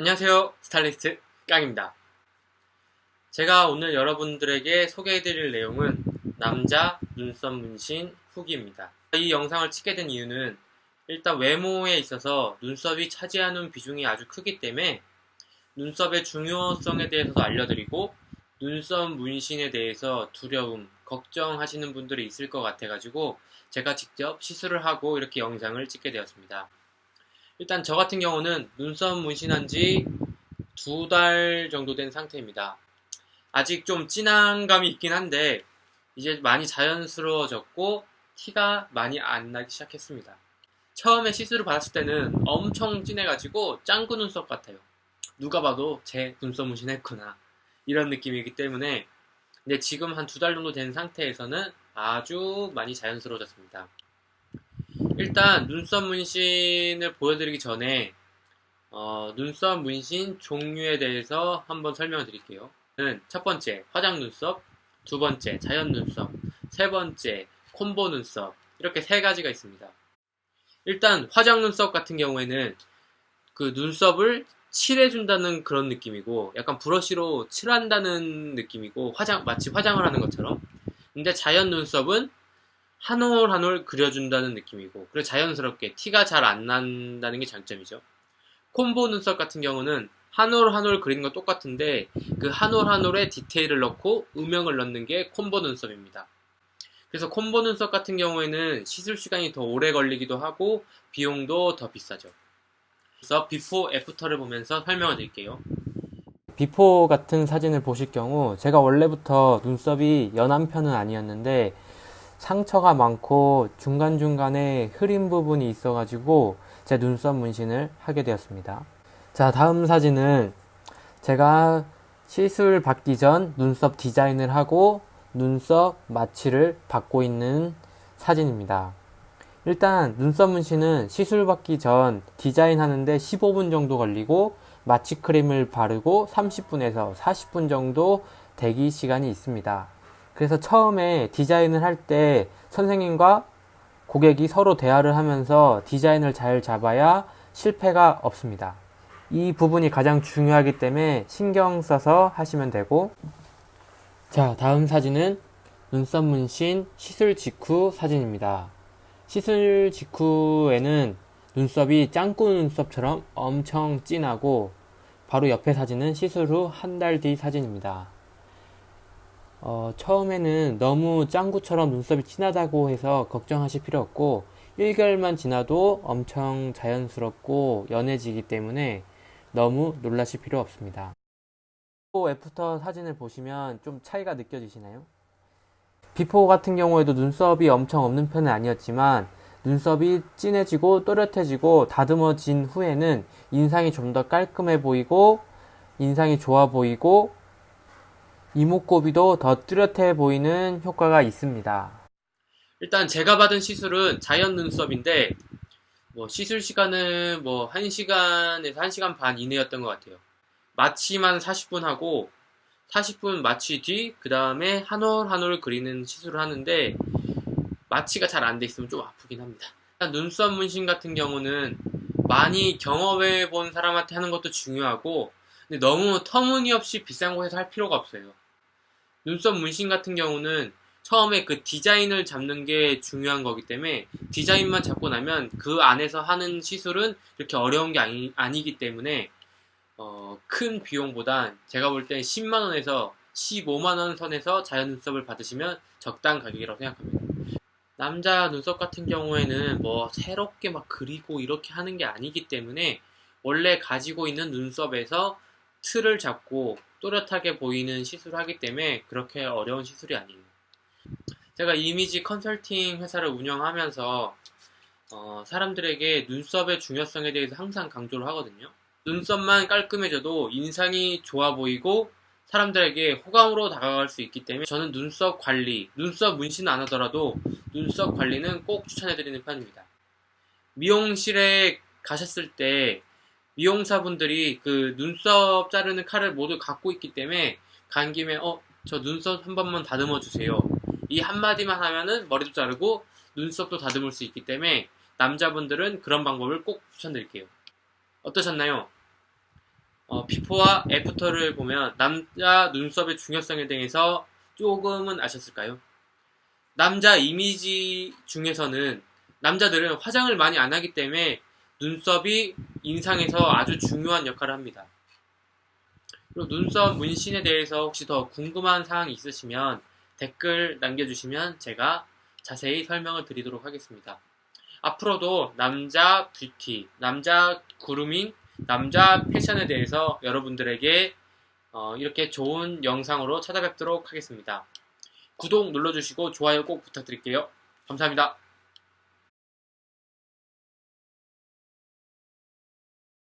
안녕하세요. 스타일리스트 깡입니다. 제가 오늘 여러분들에게 소개해드릴 내용은 남자 눈썹 문신 후기입니다. 이 영상을 찍게 된 이유는 일단 외모에 있어서 눈썹이 차지하는 비중이 아주 크기 때문에 눈썹의 중요성에 대해서도 알려드리고 눈썹 문신에 대해서 두려움, 걱정하시는 분들이 있을 것 같아가지고 제가 직접 시술을 하고 이렇게 영상을 찍게 되었습니다. 일단 저 같은 경우는 눈썹 문신한 지 두 달 정도 된 상태입니다. 아직 좀 진한 감이 있긴 한데 이제 많이 자연스러워졌고 티가 많이 안 나기 시작했습니다. 처음에 시술을 받았을 때는 엄청 진해가지고 짱구 눈썹 같아요. 누가 봐도 제 눈썹 문신했구나 이런 느낌이기 때문에 근데 지금 한 두 달 정도 된 상태에서는 아주 많이 자연스러워졌습니다. 일단 눈썹 문신을 보여드리기 전에 어, 눈썹 문신 종류에 대해서 한번 설명을 드릴게요. 첫 번째 화장 눈썹, 두 번째 자연 눈썹, 세 번째 콤보 눈썹 이렇게 세 가지가 있습니다. 일단 화장 눈썹 같은 경우에는 그 눈썹을 칠해준다는 그런 느낌이고 약간 브러쉬로 칠한다는 느낌이고 화장 마치 화장을 하는 것처럼 근데 자연 눈썹은 한 올 한 올 그려준다는 느낌이고 그리고 자연스럽게 티가 잘 안 난다는 게 장점이죠. 콤보 눈썹 같은 경우는 한 올 한 올 그리는 건 똑같은데 그 한 올 한 올에 디테일을 넣고 음영을 넣는 게 콤보 눈썹입니다. 그래서 콤보 눈썹 같은 경우에는 시술 시간이 더 오래 걸리기도 하고 비용도 더 비싸죠. 그래서 비포 애프터를 보면서 설명을 드릴게요. 비포 같은 사진을 보실 경우 제가 원래부터 눈썹이 연한 편은 아니었는데 상처가 많고 중간중간에 흐린 부분이 있어가지고 제 눈썹 문신을 하게 되었습니다. 자, 다음 사진은 제가 시술 받기 전 눈썹 디자인을 하고 눈썹 마취를 받고 있는 사진입니다. 일단 눈썹 문신은 시술 받기 전 디자인 하는데 15분 정도 걸리고 마취 크림을 바르고 30분에서 40분 정도 대기 시간이 있습니다. 그래서 처음에 디자인을 할 때 선생님과 고객이 서로 대화를 하면서 디자인을 잘 잡아야 실패가 없습니다. 이 부분이 가장 중요하기 때문에 신경 써서 하시면 되고 자 다음 사진은 눈썹 문신 시술 직후 사진입니다. 시술 직후에는 눈썹이 짱구 눈썹처럼 엄청 진하고 바로 옆에 사진은 시술 후 한 달 뒤 사진입니다. 어, 처음에는 너무 짱구처럼 눈썹이 진하다고 해서 걱정하실 필요 없고 1개월만 지나도 엄청 자연스럽고 연해지기 때문에 너무 놀라실 필요 없습니다. 비포 애프터 사진을 보시면 좀 차이가 느껴지시나요? 비포 같은 경우에도 눈썹이 엄청 없는 편은 아니었지만 눈썹이 진해지고 또렷해지고 다듬어진 후에는 인상이 좀 더 깔끔해 보이고 인상이 좋아 보이고 이목구비도 더 뚜렷해 보이는 효과가 있습니다. 일단 제가 받은 시술은 자연 눈썹인데 뭐 시술 시간은 뭐 1시간에서 1시간 반 이내였던 것 같아요. 마취만 40분 하고 40분 마취 뒤 그 다음에 한 올 한 올 그리는 시술을 하는데 마취가 잘 안 돼 있으면 좀 아프긴 합니다. 눈썹 문신 같은 경우는 많이 경험해 본 사람한테 하는 것도 중요하고 근데 너무 터무니없이 비싼 곳에서 할 필요가 없어요. 눈썹 문신 같은 경우는 처음에 그 디자인을 잡는 게 중요한 거기 때문에 디자인만 잡고 나면 그 안에서 하는 시술은 이렇게 어려운 게 아니, 아니기 때문에 어, 큰 비용보단 제가 볼땐 10만원에서 15만원 선에서 자연 눈썹을 받으시면 적당 가격이라고 생각합니다. 남자 눈썹 같은 경우에는 뭐 새롭게 막 그리고 이렇게 하는 게 아니기 때문에 원래 가지고 있는 눈썹에서 틀을 잡고 또렷하게 보이는 시술을 하기 때문에 그렇게 어려운 시술이 아니에요. 제가 이미지 컨설팅 회사를 운영하면서 어, 사람들에게 눈썹의 중요성에 대해서 항상 강조를 하거든요. 눈썹만 깔끔해져도 인상이 좋아 보이고 사람들에게 호감으로 다가갈 수 있기 때문에 저는 눈썹 관리, 눈썹 문신은 안 하더라도 눈썹 관리는 꼭 추천해드리는 편입니다. 미용실에 가셨을 때 미용사분들이 그 눈썹 자르는 칼을 모두 갖고 있기 때문에 간 김에 어, 저 눈썹 한 번만 다듬어 주세요. 이 한마디만 하면은 머리도 자르고 눈썹도 다듬을 수 있기 때문에 남자분들은 그런 방법을 꼭 추천드릴게요. 어떠셨나요? 어, 비포와 애프터를 보면 남자 눈썹의 중요성에 대해서 조금은 아셨을까요? 남자 이미지 중에서는 남자들은 화장을 많이 안 하기 때문에 눈썹이 인상에서 아주 중요한 역할을 합니다. 그리고 눈썹 문신에 대해서 혹시 더 궁금한 사항이 있으시면 댓글 남겨주시면 제가 자세히 설명을 드리도록 하겠습니다. 앞으로도 남자 뷰티, 남자 그루밍, 남자 패션에 대해서 여러분들에게 어, 이렇게 좋은 영상으로 찾아뵙도록 하겠습니다. 구독 눌러주시고 좋아요 꼭 부탁드릴게요. 감사합니다.